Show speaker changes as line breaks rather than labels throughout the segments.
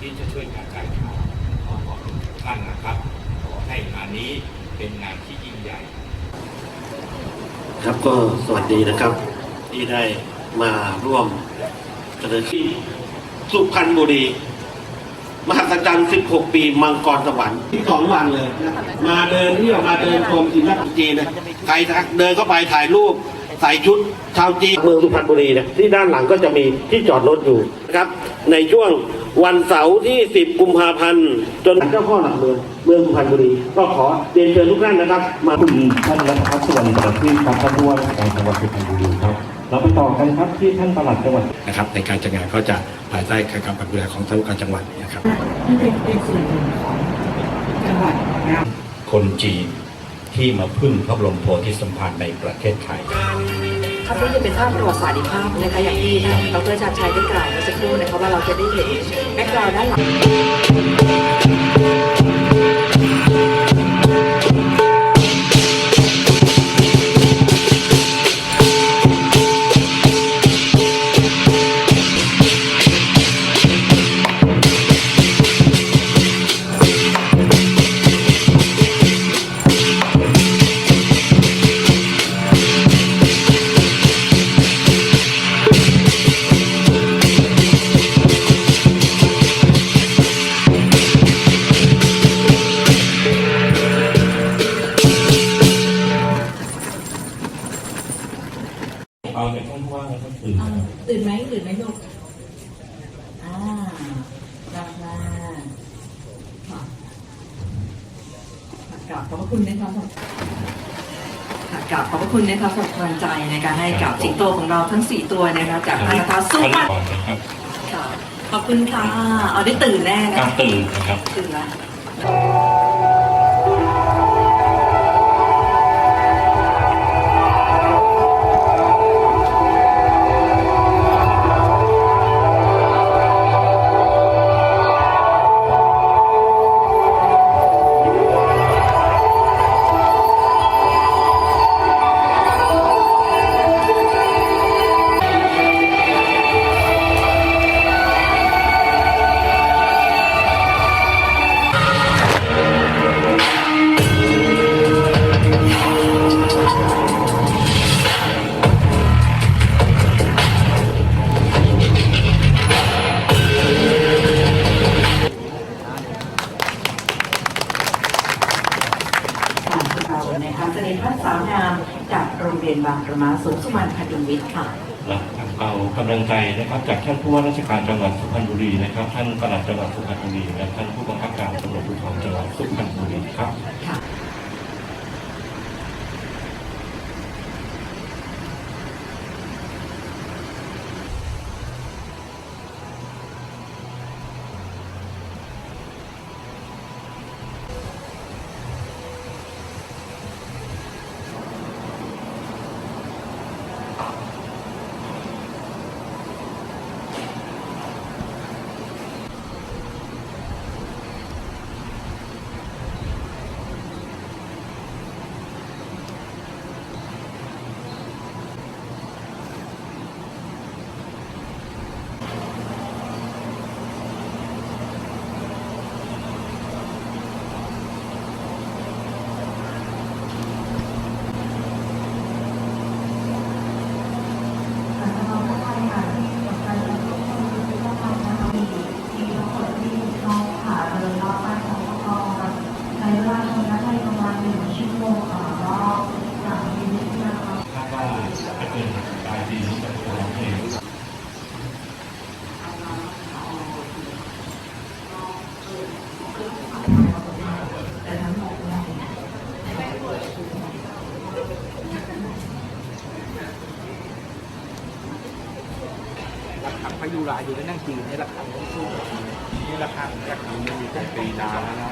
ที่จะช่วยกระจายข่าวขอขอบคุณทุกท่านนะครับขอให้งานนี้เป็นงานที่ยิ่งใหญ่
ครับก็สวัสดีนะครับ ที่ได้มาร่วมเจริญที่สุพรรณบุรีมหัศจรรย์ 16 ปี มังกรสวรรค์ที่สองวันเลยนะมาเดินเที่ยวมาเดินชมศิลปะจีนนะใครเดินเข้าไปถ่ายรูปใส่ชุดชาวจีนเมืองสุพรรณบุรีนะที่ด้านหลังก็จะมีที่จอดรถอยู่นะครับ ในช่วง วันเสาร์ที่ 10 กุมภาพันธ์ จนเจ้าพ่อหลักเมืองเมืองสุพรรณบุรี ก็ขอเรียนเชิญทุกท่านนะครับ มา
คุณท่านรัฐพัฒน์สวัสดิ์ประทีปครับท่านผู้ว่าราชการจังหวัดสุพรรณบุรีครับเราไปต่อกันครับที่ท่านปลัดจังหวัด
นะครับ ในการจัดงานก็จะภายใต้การกำกับดูแลของท่านผู้การจังหวัดนะครับ
ที่เป็นเป็นส่วนหนึ่งของจังหวัดเรา
คนจีนที่มาพึ่งพระบรมโพธิสมภารในประเทศไทย
ภาพนี้จะเป็นภาพประวัติศาสตร์อีกภาพนะคะอย่างที่ดรชาญชัยได้กล่าวเมื่อสักครู่นะคะว่าเราจะได้เห็นแบ็กกราวด์ด้านหลัง
เอาในท่านผู้ว่าแล้วก็ตื่น
อ่าตื่นไหมตื่นไหมลูกอ่าดังมาค่ะกราบขอบพระคุณนะคะ
ค่ะกราบขอบพระคุณนะคะสำหรับกำลังใจในการให้กับสิงโตของเราทั้ง 4 ตัวนะคะจากทางตาสู้ปัด
ก่อนนะครับ
ค่ะขอบคุณค่ะ เอาได้ตื่นแน่นะ
การตื่นนะครับ
ตื่นแล้ว
นะคะเสด็จพระสาวงามจากโรงเรียนบางประมาสูงสุวรรณพดุงวิทย์ค่ะ
เราเอากำลังใจนะครับจากท่านผู้ว่าราชการจังหวัดสุพรรณบุรีนะครับ ท่านปลัดจังหวัดสุพรรณบุรีและท่านผู้บังคับการตำรวจภูธรจังหวัดสุพรรณบุรีครับ
รา
คาพายุราอยู่ในนั่งจีนในราคาสู้นี่ราคา
จาคามันมีแต่ปีนานแล้วนะ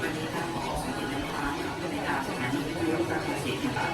วันนี้ค่ะขอขอบคุณนะคะที่ได้รับสถานีวิทยุระายเสียง